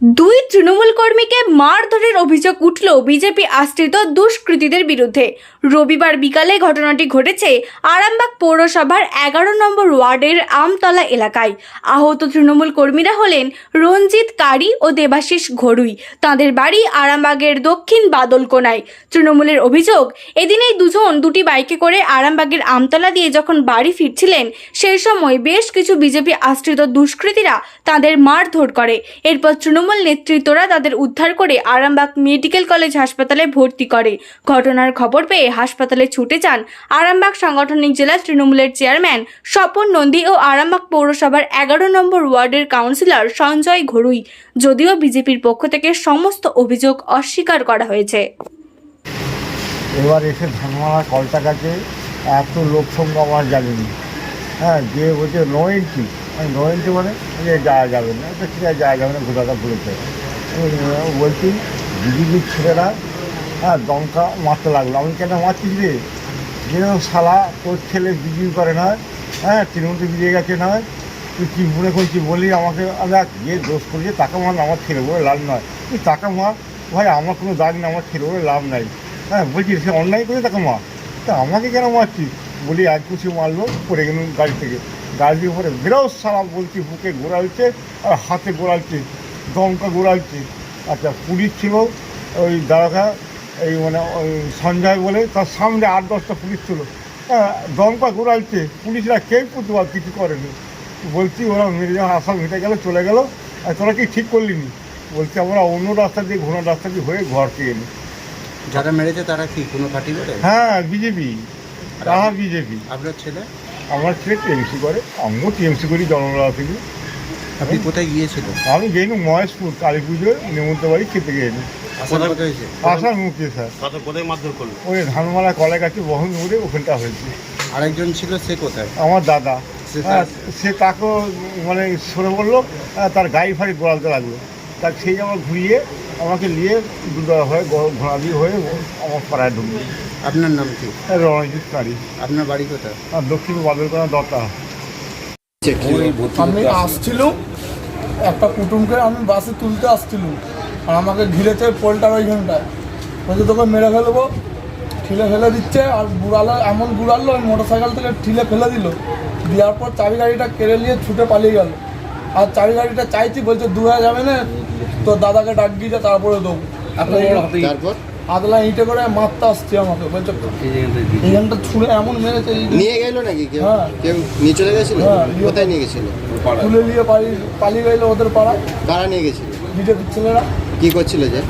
দুই তৃণমূল কর্মীকে মারধরের অভিযোগ উঠল বিজেপি আশ্রিত দুষ্কৃতীদের বিরুদ্ধে। রবিবার বিকালে ঘটনাটি ঘটেছে আরামবাগ পৌরসভার এগারো নম্বর ওয়ার্ডের আমতলা এলাকায়। আহত তৃণমূল কর্মীরা হলেন রঞ্জিত কারি ও দেবাশিস ঘড়ুই তাদের বাড়ি আরামবাগের দক্ষিণ বাদলকোনায়। তৃণমূলের অভিযোগ এদিন এই দুজন দুটি বাইকে করে আরামবাগের আমতলা দিয়ে যখন বাড়ি ফিরছিলেন, সেই সময় বেশ কিছু বিজেপি আশ্রিত দুষ্কৃতীরা তাদের মারধর করে। এরপর তৃণমূল নেতৃত্বরা তাদের উদ্ধার করে আরামবাগ মেডিকেল কলেজ হাসপাতালে ভর্তি করে। ঘটনার খবর পেয়ে হাসপাতালে ছুটে যান আরামবাগ সাংগঠনিক জেলা তৃণমূলের চেয়ারম্যান স্বপন নন্দী ও আরামবাগ পৌরসভার এগারো নম্বর ওয়ার্ডের কাউন্সিলর সঞ্জয় ঘড়ুই যদিও বিজেপির পক্ষ থেকে সমস্ত অভিযোগ অস্বীকার করা হয়েছে। এবার এসে ধানমালা কলটা কাছে এত লোক সংখ্যা আমার জানেনি। হ্যাঁ যে বলছে নো আমি নো এন্ট্রি মানে যে যাওয়া যাবে না তো ঠিক আছে যাওয়া যাবে না ঘোরাটা ঘুরেছে বলছি বিজেপির ছেলেরা হ্যাঁ দমকা মারতে লাগল। আমি কেন মারছিস রে? যে শালা তোর ছেলে বিজেপি করে নয় হ্যাঁ তৃণমূল বিজে গেছে নয় তুই কী মনে করছিস বলি আমাকে? দেখ, যে দোষ করেছে টাকা মার, আমার ছেলে বলে লাভ নয়। তুই টাকা মার? ভাই, আমার কোনো দাগ নেই, আমার ছেলে বলে লাভ নাই। হ্যাঁ বলছি, সে অন্যায় করে তাকে মার? তা আমাকে কেন মারছিস? বলি, এক কুচি মারলো, পড়ে গেলাম গাড়ি থেকে। গাড়ি দিয়ে পরে বেরোস সারা বলছি বুকে গোড়ালছে আর হাতে গোড়ালছে দমকা গোড়ালছে আচ্ছা পুলিশ ছিল ওই দাঁড়াকা এই মানে ওই সঞ্জয় বলে তার সামনে আট দশটা পুলিশ ছিল। হ্যাঁ দমকা গোড়ালছে পুলিশরা কেউ প্রতিবাদ কিছু করেনি। বলছি ওরা মেরে যখন আসাম হেঁটে গেলো চলে গেলো আর তোরা কি ঠিক করলি নি? বলছি আমরা অন্য রাস্তা দিয়ে ঘোড়া রাস্তা দিয়ে হয়ে ঘরকে এলি যারা মেরেছে তারা কি কোনো পার্টি করে হ্যাঁ বিজেপি। তারা বিজেপি। আপনার ছেলে? আমার ছেলে টিএমসি করে আমিও টিএমসি করি জন্মবেলা থেকে। আপনি কোথায় গিয়েছিলেন? আমি গেইনি মহেশপুর কালী পুজোয় নেমন্ত বাড়ি খেতে গেছি আসার মুখে স্যার। কোথায় মারধর করল ওই ধানমালা কলা গাছে বহন উড়ে ওখানটা হয়েছে। আরেকজন ছিল সে কোথায়? আমার দাদা। হ্যাঁ, সে তাকেও মানে সরে বলল তার গাড়ি ফাড়ি গোড়ালতে লাগল। তার সেই আমার ঘুরিয়ে আমাকে নিয়ে দুটো হয়ে ঘোড়ালি হয়ে আমার পাড়ায় ঢুকবে আপনার নাম কি? রণজিৎ কারি। আপনার বাড়ি কোথায়? আর দক্ষিণ বাদলকোনা দত্তা। আমি আসছিলাম একটা কুটুমকে আমি বাসে তুলতে আসছিলাম। আর আমাকে ঘিরেছে পোলটার ওইখানটায় বলছে তোকে মেরে ফেলব। ঠিলে ফেলে দিচ্ছে আর বুড়ালো এমন বুড়ালো ওই মোটর সাইকেল থেকে ঠিলে ফেলে দিল। দেওয়ার পর চাবি গাড়িটা কেড়ে নিয়ে ছুটে পালিয়ে গেল। আর চাবি গাড়িটা চাইছি বলছে দু হাজার যাবে না তো দাদাকে ডাক দিয়ে তারপরে দেবো তারপর? আদলা ইঁটে করে মারতে আসছে আমাকে বলছে এইখানটা ছুঁড়ে এমন মেরেছে নিয়ে গেল নাকি কেউ? হ্যাঁ। কেউ নিয়ে চলে গেছিল? হ্যাঁ, কোথায় নিয়ে গেছিল? তুলে নিয়ে পালিয়ে পালিয়ে গেলো ওদের পাড়ায়। কারা নিয়ে গেছিল? বিজেপির ছেলেরা। কি করছিল যে?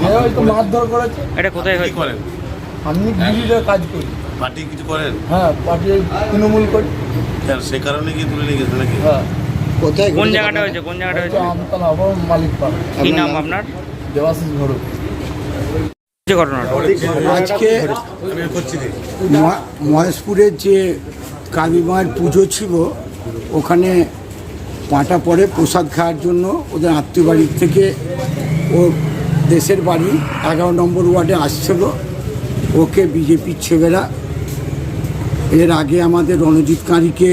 হয়তো মারধর করেছে। এটা কোথায় কি করেন? আমি বিজেপির কাজ করি। পার্টি কিছু করেন? হ্যাঁ পার্টি তৃণমূল করি। সে কারণে কি তুলে নিয়ে গেছে নাকি? হ্যাঁ। কোথায় কোন জায়গাটা হয়েছে? কোন জায়গাটা হয়েছে? আমতলা আবার মালিক পাড়া। কি নাম? আপনার? দেবাশিস ঘটনাটা? আজকে মহেশপুরের যে কালী মায়ের পুজো ছিল ওখানে পাঁটা পরে প্রসাদ খাওয়ার জন্য ওদের আত্মীয় বাড়ির থেকে ও দেশের বাড়ি এগারো নম্বর ওয়ার্ডে আসছিল। ওকে বিজেপির ছেলেরা এর আগে আমাদের রণজিৎ কাঁড়িকে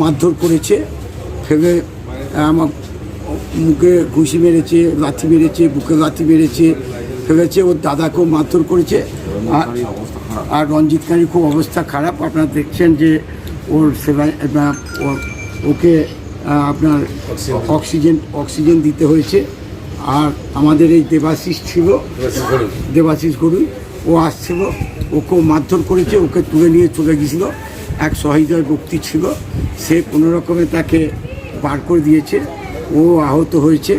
মারধর করেছে। ফেলে আমার মুখে ঘুষি মেরেছে, লাথি মেরেছে, বুকে লাথি মেরেছে ফেলেছে ওর দাদাকেও মারধর করেছে। আর রঞ্জিত কাঁড়ির খুব অবস্থা খারাপ। আপনারা দেখছেন যে ওর ও- ওকে আপনার অক্সিজেন অক্সিজেন দিতে হয়েছে। আর আমাদের এই দেবাশিস ছিল, দেবাশিস গরুই, ও আসছিল ওকেও মারধর করেছে, ওকে তুলে নিয়ে চলে গেছিল এক সহৃদয় ব্যক্তি ছিল। সে কোনো রকমে তাকে বার করে দিয়েছে। ও আহত হয়েছে।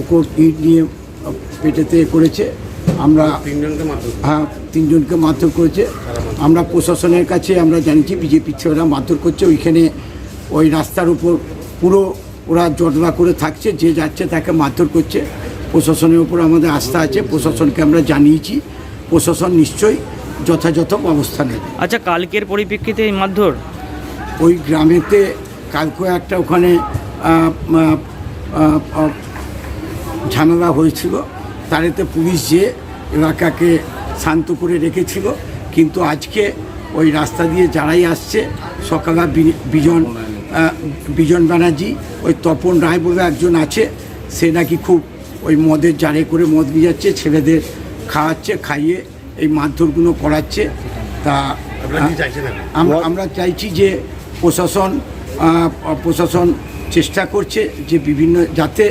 ওকে ইট নিয়ে পেটেতে এ করেছে। আমরা হ্যাঁ তিনজনকে মারধর করেছে। আমরা প্রশাসনের কাছে আমরা জানিয়েছি বিজেপির ছেলেরা মারধর করছে। ওইখানে ওই রাস্তার উপর পুরো ওরা জটলা করে থাকছে। যে যাচ্ছে তাকে মারধর করছে। প্রশাসনের উপর আমাদের আস্থা আছে। প্রশাসনকে আমরা জানিয়েছি। প্রশাসন নিশ্চয়ই যথাযথ ব্যবস্থা নেবে। আচ্ছা কালকের পরিপ্রেক্ষিতে এই মারধর? ওই গ্রামেতে কালকে একটা ওখানে ঝামেলা হয়েছিল। তারেতে পুলিশ যে এলাকাকে শান্ত করে রেখেছিল। কিন্তু আজকে ওই রাস্তা দিয়ে যারাই আসছে সকালে বিজন বিজন ব্যানার্জি ওই তপন রায় বলে একজন আছে সে নাকি খুব ওই মদের জারে করে মদ যাচ্ছে ছেলেদের খাওয়াচ্ছে খাইয়ে এই মারধরগুলো করাচ্ছে। তা? আমরা চাইছি যে প্রশাসন প্রশাসন চেষ্টা করছে যে বিভিন্ন যাতে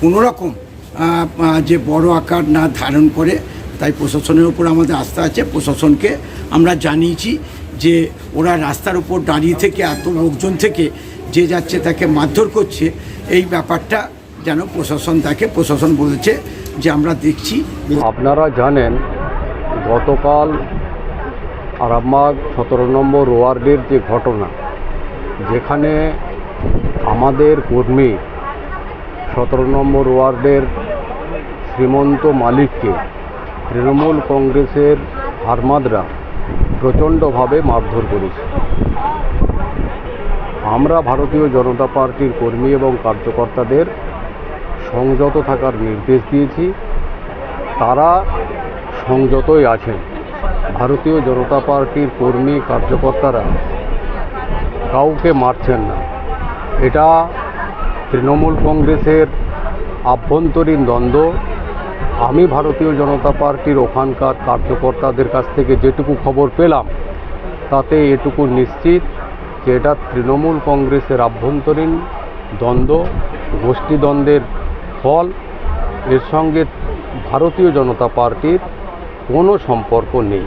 কোনো রকম আহ, আহ, যে বড় আকার না ধারণ করে। তাই প্রশাসনের উপর আমাদের আস্থা আছে। প্রশাসনকে আমরা জানিয়েছি যে ওরা রাস্তার উপর দাঁড়িয়ে থেকে এত লোকজন থেকে যে যাচ্ছে তাকে মারধর করছে। এই ব্যাপারটা যেন প্রশাসন তাকে প্রশাসন বলেছে যে আমরা দেখছি। আপনারা জানেন গতকাল আরামবাগ সতেরো নম্বর ওয়ার্ডের যে ঘটনা যেখানে আমাদের কর্মী সতেরো নম্বর ওয়ার্ডের শ্রীমন্ত মালিককে তৃণমূল কংগ্রেসের হারমাদরা প্রচণ্ডভাবে মারধর করেছে। আমরা ভারতীয় জনতা পার্টির কর্মী এবং কার্যকর্তাদের সংযত থাকার নির্দেশ দিয়েছি। তারা সংযতই আছেন। ভারতীয় জনতা পার্টির কর্মী, কার্যকর্তারা কাউকে মারছেন না। এটা তৃণমূল কংগ্রেসের আভ্যন্তরীণ দ্বন্দ্ব। আমি ভারতীয় জনতা পার্টির ওখানকার কার্যকর্তাদের কাছ থেকে যেটুকু খবর পেলাম, তাতে এটুকু নিশ্চিত যে এটা তৃণমূল কংগ্রেসের আভ্যন্তরীণ দ্বন্দ্ব, গোষ্ঠীদ্বন্দ্বের ফল। এর সঙ্গে ভারতীয় জনতা পার্টির কোনো সম্পর্ক নেই।